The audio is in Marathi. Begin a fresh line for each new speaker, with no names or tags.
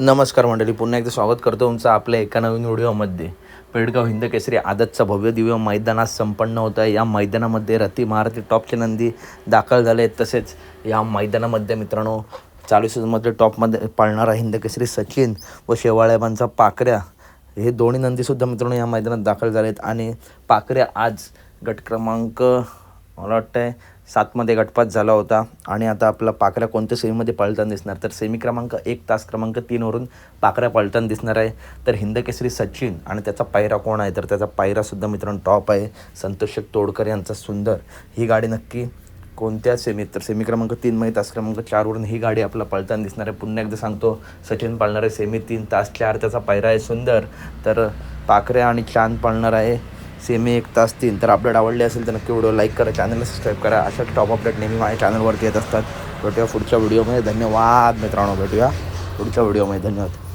नमस्कार मंडळी पुन्हा एकदा स्वागत करतो तुमचं आपल्या एका नवीन व्हिडिओमध्ये. पेडगाव हिंद केसरी आदतचा भव्य दिव्य मैदानात संपन्न होत आहे. या मैदानामध्ये रती महारथी टॉपचे नंदी दाखल झाले आहेत. तसेच या मैदानामध्ये मित्रांनो चालू सीझनमध्ये टॉपमध्ये पाळणारा हिंद केसरी सचिन व शेवाळ्याबांचा पाकऱ्या हे दोन्ही नंदीसुद्धा मित्रांनो या मैदानात दाखल झाले आहेत. आणि पाकऱ्या आज गट क्रमांक मला वाटतं आहे सातमध्ये गटपात झाला होता. आणि आता आपला पाकऱ्या कोणत्या सेमीमध्ये पळताना दिसणार? तर सेमी क्रमांक एक तास क्रमांक तीनवरून पाकऱ्या पळताना दिसणार आहे. तर हिंद केसरी सचिन आणि त्याचा पायरा कोण आहे? तर त्याचा पायरासुद्धा मित्रांनो टॉप आहे. संतोषक तोडकर यांचा सुंदर. ही गाडी नक्की कोणत्या सेमीत तर सेमी क्रमांक तीनमध्ये तास क्रमांक चारवरून ही गाडी आपला पळताना दिसणार आहे. पुन्हा एकदा सांगतो सचिन पळणार आहे सेमी तीन तास चार त्याचा पायरा आहे सुंदर. तर पाकऱ्या आणि चांद पळणार आहे. सेमी एक तास तीन. तर अपडेट आवडले असेल तर नक्की व्हिडिओ लाईक करा चॅनलला सबस्क्राईब करा. अशा टॉप अपडेट नेहमी माझ्या चॅनलवरती येत असतात. भेटूया पुढच्या व्हिडिओमध्ये धन्यवाद मित्रांनो. भेटूया पुढच्या व्हिडिओमध्ये धन्यवाद.